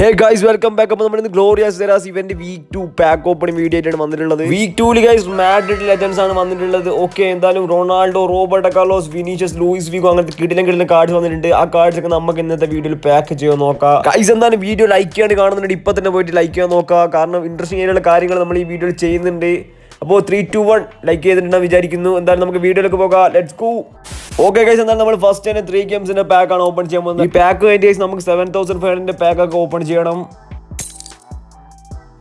Hey guys welcome back അപ്പോൾ നമ്മുടെ glorious eras event week two pack opening video ആയിട്ടാണ് വന്നിട്ടുള്ളത്. വീക്ക് ടൂൽ ഗൈസ് മാഡ്രിഡ് ലെജൻസ് ആണ് വന്നിട്ടുള്ളത്. ഓക്കെ എന്തായാലും Ronaldo Robert Carlos Vinicius Luis Figo അങ്ങനത്തെ കിടിലം കിടിലം കാർഡ്സ് വന്നിട്ടുണ്ട്. ആ കാർഡ്സ് ഒക്കെ നമുക്ക് ഇന്നത്തെ വീഡിയോയിൽ പാക്ക് ചെയ്യാൻ നോക്കാം. ഗൈസ് എന്തായാലും വീഡിയോ ലൈക്ക് ചെയ്യാൻ കാണുന്നുണ്ട് ഇപ്പൊ തന്നെ പോയിട്ട് ലൈക്ക് ചെയ്യാൻ നോക്കുക കാരണം ഇൻട്രസ്റ്റിംഗ് ആയിട്ടുള്ള കാര്യങ്ങൾ നമ്മൾ ഈ വീഡിയോയിൽ ചെയ്യുന്നുണ്ട്. അപ്പോൾ ത്രീ ടു വൺ ലൈക്ക് ചെയ്തിട്ടുണ്ടെന്ന് വിചാരിക്കുന്നു. എന്തായാലും നമുക്ക് വീഡിയോയിലേക്ക് പോകാം. ലെറ്റ്സ് ഗോ ഓക്കെ ഗൈസ് എന്നാൽ നമ്മൾ ഫസ്റ്റ് തന്നെ ത്രീ ഗെയിംസിന്റെ പാക്ക് ആണ് ഓപ്പൺ ചെയ്യാൻ പോകുന്നത്. ഈ പാക്ക് കഴിഞ്ഞ നമുക്ക് seven thousand five hundred pack ഒക്കെ ഓപ്പൺ ചെയ്യണം.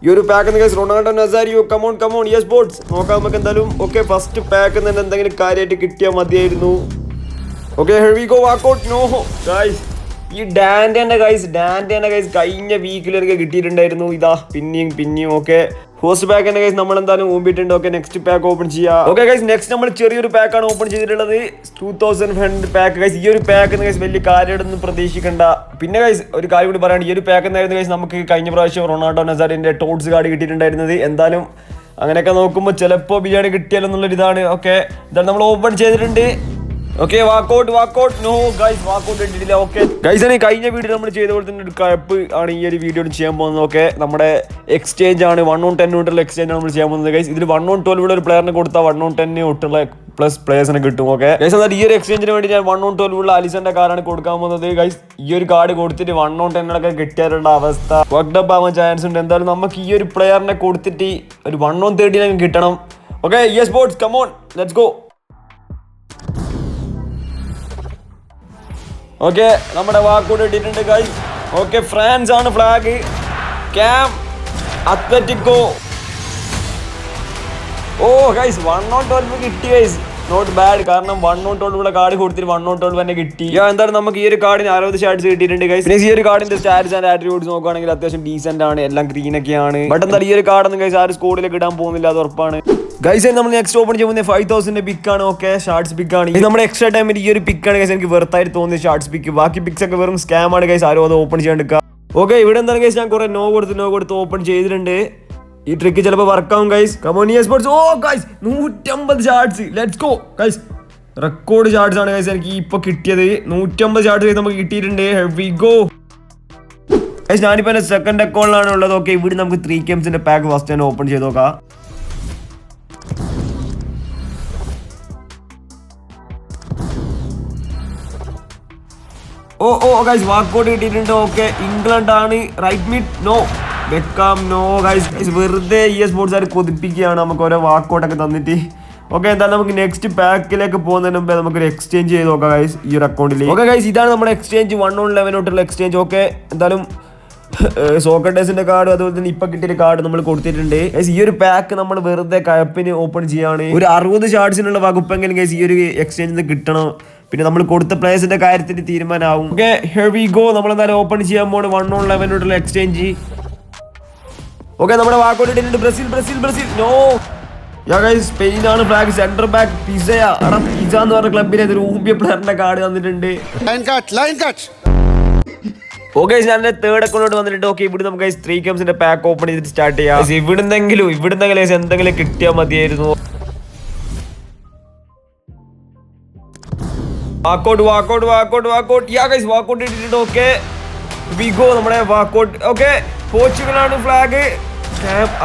ഈ ഒരു pack guys Ronaldo Nazario come on come on yes boats നോക്കാം നമുക്ക് എന്തായാലും. ഓക്കെ ഫസ്റ്റ് പാക്ക് തന്നെ എന്തെങ്കിലും കാര്യമായിട്ട് കിട്ടിയാൽ മതിയായിരുന്നു. Okay heavy go walkout no guys ഈ ഡാൻഡേന്റെ ഗൈസ് ഡാൻഡേന്റെ ഗൈസ് കഴിഞ്ഞ വീക്കിലൊക്കെ കിട്ടിയിട്ടുണ്ടായിരുന്നു. ഇതാ പിന്നെയും പിന്നെയും ഓക്കെ ഹോസ്റ്റ് പാക്കിന്റെ ഗൈസ് നമ്മൾ എന്തായാലും ഊമ്പിട്ടുണ്ട് ഓക്കെ നെക്സ്റ്റ് പാക്ക് ഓപ്പൺ ചെയ്യാം. ഓക്കെ ഗൈസ് നെക്സ്റ്റ് നമ്മൾ ചെറിയൊരു പാക്കാണ് ഓപ്പൺ ചെയ്തിട്ടുള്ളത്. Two thousand hundred pack guys ഈ ഒരു പാക്ക് എന്ന് ഗൈസ് വലിയ കാര്യമായിട്ടൊന്നും പ്രതീക്ഷിക്കേണ്ട. പിന്നെ ഗൈസ് ഒരു കാര്യം കൂടി പറയാണ്ട് ഈ ഒരു പാക്ക് എന്നായിരുന്നു ഗൈസ് നമുക്ക് കഴിഞ്ഞ പ്രാവശ്യം റൊണാൾഡോ നസാറിന്റെ ടോട്സ് കാർഡ് കിട്ടിയിട്ടുണ്ടായിരുന്നത്. എന്തായാലും അങ്ങനെയൊക്കെ നോക്കുമ്പോൾ ചിലപ്പോൾ ബിരിയാണി കിട്ടിയാലെന്നുള്ളൊരു ഇതാണ് ഓക്കെ ഇതാണ് നമ്മൾ ഓപ്പൺ ചെയ്തിട്ടുണ്ട്. Okay walkout walkout no guys walkout ഇട്ടിട്ടില്ല. ഓക്കെ ഗൈസ് ആണ് കഴിഞ്ഞ വീഡിയോ നമ്മൾ ചെയ്ത പോലെ തന്നെ ഒരു കയപ്പ് ആണ് ഈ ഒരു വീഡിയോ ചെയ്യാൻ പോകുന്നത്? ഓക്കെ നമ്മുടെ എക്സ്ചേഞ്ച് ആണ്. വൺ ഓൺ ടെൻ തൊട്ടുള്ള എക്സ്ചേഞ്ച് ആണ് നമ്മൾ ചെയ്യാൻ പോകുന്നത് ഗൈസ് ഇതിൽ വൺ ഓൺ ട്വൽവ് ഒരു പ്ലെയറിന് കൊടുത്താൽ വൺ ഓൺ ടെന്നിന് തൊട്ടുള്ള പ്ലസ് പ്ലേയേഴ്സിനെ കിട്ടും. ഓക്കെ ഗൈസ് എന്നാൽ ഈ ഒരു എക്സ്ചേഞ്ചിന് വേണ്ടി ഞാൻ വൺ ഓൺ ട്വൽവ് ഉള്ള അലിസന്റെ കാറാണ് കൊടുക്കാൻ പോകുന്നത്. ഗൈസ് ഈ ഒരു കാർഡ് കൊടുത്തിട്ട് വൺ ഓൺ ടെന്നിലൊക്കെ കിട്ടിയാലുള്ള അവസ്ഥ. വർക്ക്ഡപ്പ് ആവാൻ ചാൻസ് ഉണ്ട്. എന്തായാലും നമുക്ക് ഈ ഒരു പ്ലെയറിനെ കൊടുത്തിട്ട് ഒരു വൺ ഓൺ തേർട്ടീനൊക്കെ കിട്ടണം. Okay yes bots come on let's go okay നമ്മുടെ വാക്കൂടെ ഇട്ടിട്ടുണ്ട് ഗൈസ് ഓക്കെ ഫ്രാൻസ് ആണ് flag cam Atletico oh guys one nought twelve കിട്ടി ഗൈസ് നോട്ട് ബാഡ് കാരണം വൺ നോട്ട് ട്വൽവ് കാർഡ് കൊടുത്തിട്ട് വൺ നോട്ട് ട്വൽവ് തന്നെ കിട്ടി. എന്തായാലും നമുക്ക് ഈ ഒരു കാർഡിന് അറുപത് ഷാർട്സ് കിട്ടിയിട്ടുണ്ട് ഗൈസ് പിന്നെ ഈ ഒരു കാർഡിന്റെ സ്റ്റാറ്റ്സ് ആൻഡ് ആട്രിബ്യൂട്ട്സ് നോക്കുകയാണെങ്കിൽ അത്യാവശ്യം ഡീസെന്റ് ആണ്. എല്ലാം ഗ്രീൻ ഒക്കെയാണ്. ബട്ട് എന്തായാലും ഈ ഒരു കാർഡൊന്നും ഗൈസ് ആരും സ്കോഡിലേക്ക് ഇടാൻ പോകുന്നില്ല അത് ഉറപ്പാണ്. ഗൈസ് നമ്മൾ നെക്സ്റ്റ് ഓപ്പൺ ചെയ്യുന്നത് ഫൈവ് തൗസൻഡ് ആണ് ഓക്കെ ഷാർട്സ് ആണ്. ഇത് നമ്മുടെ എക്സ്ട്രാ ടൈമിൽ ഈ ഒരു പിക്ക് ആണ് ഗൈസ് എനിക്ക് വെറുതായിട്ട് തോന്നിയ ഷാർട്സ് പിക്ക് ബാക്കി പിക്സ് ഒക്കെ വെറും സ്കാം ആണ് ഗൈസ് ആരും അത് ഓപ്പൺ ചെയ്യാണ്ടിരിക്കുക ഓക്കെ ഇവിടെ എന്താണ് ഗൈസ് ഞാൻ കുറെ നോ കൊടുത്ത് നോ കൊടുത്ത് ഓപ്പൺ ചെയ്തിട്ടുണ്ട്. ഈ ട്രിക്ക് ചിലപ്പോൾ വർക്കാവും ഗൈസ് കമോണിയ സ്പോർട്സ് ഓ ഗൈസ് നൂറ്റമ്പത് charts. Let's go guys record charts ആണ് ഗൈസ് എനിക്ക് ഇപ്പൊ കിട്ടിയത്. നൂറ്റമ്പത് ചാർട്സ് നമുക്ക് കിട്ടിയിട്ടുണ്ട്. ഹെവി ഗോ ഗൈസ് ഞാനിപ്പോ എന്റെ സെക്കൻഡ് അക്കൗണ്ടിലാണ് ഉള്ളത്. ഓക്കെ ഇവിടെ നമുക്ക് ത്രീ കെംസിന്റെ പാക്ക് ഫസ്റ്റ് തന്നെ ഓപ്പൺ ചെയ്ത് നോക്കാം. ഓ ഓ ഗൈസ് വാക്കൗട്ട് കിട്ടിയിട്ടുണ്ട്. ഓക്കെ ഇംഗ്ലണ്ട് ആണ്. റൈറ്റ് മിഡ് നോ വെക്കാം നോ ഗൈസ് വെറുതെ ഇ എസ് സ്പോർട്സ് ആര് കൊതിപ്പിക്കുകയാണ്? നമുക്ക് ഓരോ വാക്കൗട്ടൊക്കെ തന്നിട്ട്. ഓക്കെ എന്തായാലും നമുക്ക് നെക്സ്റ്റ് പാക്കിലേക്ക് പോകുന്നതിന് മുമ്പേ നമുക്കൊരു എക്സ്ചേഞ്ച് ചെയ്ത് നോക്കാം ഗൈസ് ഈ ഒരു അക്കൗണ്ടിൽ ഓക്കെ ഗൈസ് ഇതാണ് നമ്മുടെ എക്സ്ചേഞ്ച് വൺ ഓൺ ലെവനോട്ടുള്ള എക്സ്ചേഞ്ച് ഓക്കെ എന്തായാലും സോക്കട്ടേഴ്സിന്റെ കാർഡ് അതുപോലെ തന്നെ ഇപ്പൊ കിട്ടിയ കാർഡ് നമ്മൾ കൊടുത്തിട്ടുണ്ട്. ഈ ഒരു പാക്ക് നമ്മൾ വെറുതെ കയപ്പിന് ഓപ്പൺ ചെയ്യാണ്. ഒരു അറുപത് ഷാർട്സിനുള്ള വകുപ്പെങ്കിലും ഗൈസ് ഈ ഒരു എക്സ്ചേഞ്ചിൽ കിട്ടണം. പിന്നെ നമ്മൾ കൊടുത്ത പ്ലേയേഴ്സിന്റെ കാര്യത്തിന് തീരുമാനമാവും ഓക്കെ ഹെവി ഗോ നമ്മൾ എന്തായാലും ഓപ്പൺ ചെയ്യാൻ പോണ്. വൺ ഓൺ ലെവനോട്ടുള്ള എക്സ്ചേഞ്ച് ഓക്കെ നമ്മുടെ വാക്കോട്ട് ഇട്ടിട്ടുണ്ട്. Brazil Brazil Brazil. No yeah guys ആണ് ഫ്ലാഗ് സെന്റർ ബാക്ക് പിസയ. എടാ പിസ എന്ന് പറഞ്ഞ ക്ലബിലെ ഒരു ഊമ്പിയ പ്ലെയറിന്റെ കാർഡ് തന്നിട്ടുണ്ട്. Line cut, line cut. Okay ഞാൻ തേർഡ് അക്കൗണ്ട് വന്നിട്ട് ഓക്കെ ഇവിടെ നമുക്ക് ത്രീ ഗെയിംസിന്റെ പാക്ക് ഓപ്പൺ ചെയ്തിട്ട് സ്റ്റാർട്ട് ചെയ്യാം. ഇവിടുന്നെങ്കിലും ഇവിടുന്നെങ്കിലും എന്തെങ്കിലും കിട്ടിയാൽ മതിയായിരുന്നു. Walkout walkout walkout walkout yeah guys walkout ഇട്ടിട്ടുണ്ട്. ഓക്കെ വിഗോ നമ്മുടെ വാക്കോട്ട് ഓക്കെ പോർച്ചുഗൽ ആണ് ഫ്ലാഗ്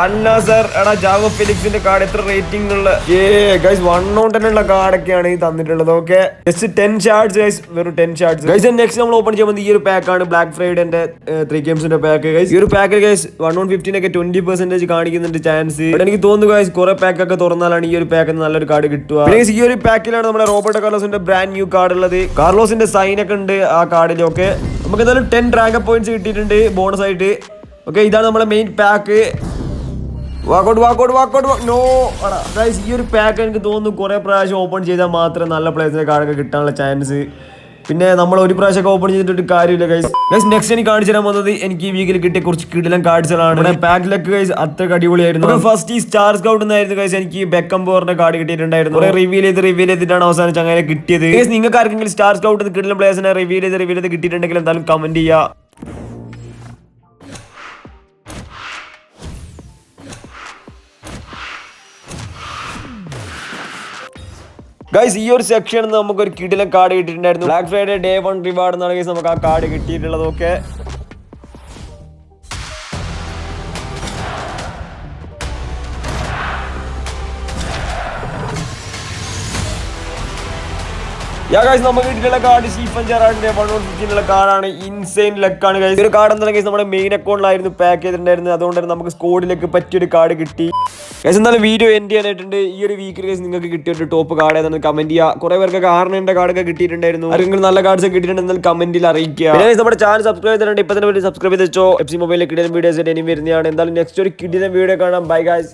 അല്ല സർ എടാ ജാവോ ഫിലിക്സിന്റെ കാർഡ് എത്ര റേറ്റിംഗ് ഉള്ള ഏ ഗൈസ് വൺ ഔട്ടിനുള്ള കാർഡൊക്കെയാണ് ഈ തന്നിട്ടുള്ളത് okay just ten charge guys വെറും ടെൻ ചാർജ് ഗൈസ് നെക്സ്റ്റ് നമ്മൾ ഓപ്പൺ ചെയ്യുമ്പോൾ ഈ ഒരു പാക്കാണ് ബ്ലാക്ക് ഫ്രൈഡേന്റെ ത്രീ ഗെയിംസിന്റെ പാക്ക് ഗൈസ് ഈ ഒരു പാക്കിൽ ഗൈസ് വൺ ഓൺ ഫിഫ്റ്റീനൊക്കെ ട്വന്റി പെർസെന്റേജ് കാണിക്കുന്നുണ്ട് ചാൻസ് എനിക്ക് തോന്നുന്നു ഗൈസ് കുറെ പാക്കൊക്കെ തുറന്നാലാണ് ഈ ഒരു പാക്ക് നല്ലൊരു കാർഡ് കിട്ടുക. ഈ ഒരു പാക്കിലാണ് നമ്മുടെ റോബർട്ട് കാർലോസിന്റെ ബ്രാൻഡ് ന്യൂ കാർഡ് ഉള്ളത്. കാർലോസിന്റെ സൈൻ ഒക്കെ ഉണ്ട് ആ കാർഡിലൊക്കെ നമുക്ക് എന്തായാലും ടെൻ റാങ്ക് പോയിന്റ്സ് കിട്ടിയിട്ടുണ്ട് ബോണസ് ആയിട്ട്. ഓക്കെ ഇതാണ് നമ്മുടെ main pack walkout walkout walkout no guys ഈ ഒരു പാക്ക് എനിക്ക് തോന്നുന്നു കുറേ പ്രാവശ്യം ഓപ്പൺ ചെയ്താൽ മാത്രമേ നല്ല പ്ലേസിനെ കാർഡൊക്കെ കിട്ടാനുള്ള ചാൻസ് പിന്നെ നമ്മൾ ഒരു പ്രാവശ്യമൊക്കെ ഓപ്പൺ ചെയ്തിട്ട് കാര്യമില്ല ഗൈസ് ഗൈസ് നെക്സ്റ്റ് എനിക്ക് കാണിച്ചു തരാൻ പോകുന്നത് എനിക്ക് ഈ വീക്കിൽ കിട്ടിയ കുറച്ച് കിടിലം കാർഡ്സുകളാണ്. പാക്കിലൊക്കെ ഗൈസ് അത്ര അടിപൊളിയായിരുന്നു. ഫസ്റ്റ് ഈ സ്റ്റാർ സ്കൗട്ട് എന്നായിരുന്നു ഗൈസ് എനിക്ക് ബെക്കം പോറിന്റെ കാർഡ് കിട്ടിയിട്ടുണ്ടായിരുന്നു. കുറെ റിവീൽ ചെയ്ത് റിവീൽ ചെയ്തിട്ടാണ് അവസാനം ചങ്ങനെ കിട്ടിയത്. ഗൈസ് നിങ്ങൾക്ക് ആർക്കെങ്കിലും സ്റ്റാർ സ്കൗട്ട് കിടിലം പ്ലേസിനെ റിവീൽ ചെയ്ത് റിവീൽ ചെയ്ത് കിട്ടിയിട്ടുണ്ടെങ്കിൽ എന്തായാലും കമന്റ് ചെയ്യുക ഗൈസ് ഈ ഒരു സെക്ഷനിൽ നിന്ന് നമുക്ക് ഒരു കിടിലം കാർഡ് കിട്ടിയിട്ടുണ്ടായിരുന്നു Black Friday day one reward എന്നാണ് നമുക്ക് ആ കാർഡ് കിട്ടിയിട്ടുള്ളത്. ഓക്കെ ഗൈസ് നമുക്ക് കിട്ടിയിട്ടുള്ള കാർഡ് സ്റ്റീഫൻ ജെറാഡിന്റെ വൺ വൺ ഫിഫ്റ്റീനുള്ള കാർഡാണ് ഇൻസൈൻ ലക്കാണ് ഗൈസ് ഒരു കാർഡ് എന്തായാലും ഗൈസ് നമ്മുടെ മെയിൻ അക്കൗണ്ടിലായിരുന്നു പാക്ക് ചെയ്തിട്ടുണ്ടായിരുന്നത്. അതുകൊണ്ട് തന്നെ നമുക്ക് സ്കോഡിലേക്ക് പറ്റിയൊരു കാർഡ് കിട്ടി. ഗൈസ് എന്നാലും വീഡിയോ എൻഡ് ചെയ്യാനായിട്ടുണ്ട്. ഈ ഒരു വീക്കിൽ ഗൈസ് നിങ്ങൾക്ക് കിട്ടിയ ഒരു ടോപ്പ് കാർഡ് ഏതാണ് കമന്റ് ചെയ്യുക കുറെ പേർക്ക് ആറിനെ കാർഡൊക്കെ കിട്ടിയിട്ടുണ്ടായിരുന്നു. ആരെങ്കിലും നല്ല കാർഡ്സ് കിട്ടിയിട്ടുണ്ടെങ്കിൽ കമന്റിൽ അറിയിക്കുക. പിന്നെ നമ്മുടെ ചാനൽ സബ്സ്ക്രൈബ് ചെയ്തിട്ടുണ്ട്. ഇപ്പൊ തന്നെ സബ്സ്ക്രൈബ് ചെയ്ത് വെച്ചോ. എഫ് സി മൊബൈലിൽ കിടിലൻ വീഡിയോസ് ഇനി വരുന്നതാണ്. എന്തായാലും നെക്സ്റ്റ് ഒരു കിടിലൻ വീഡിയോ കാണാം. Bye guys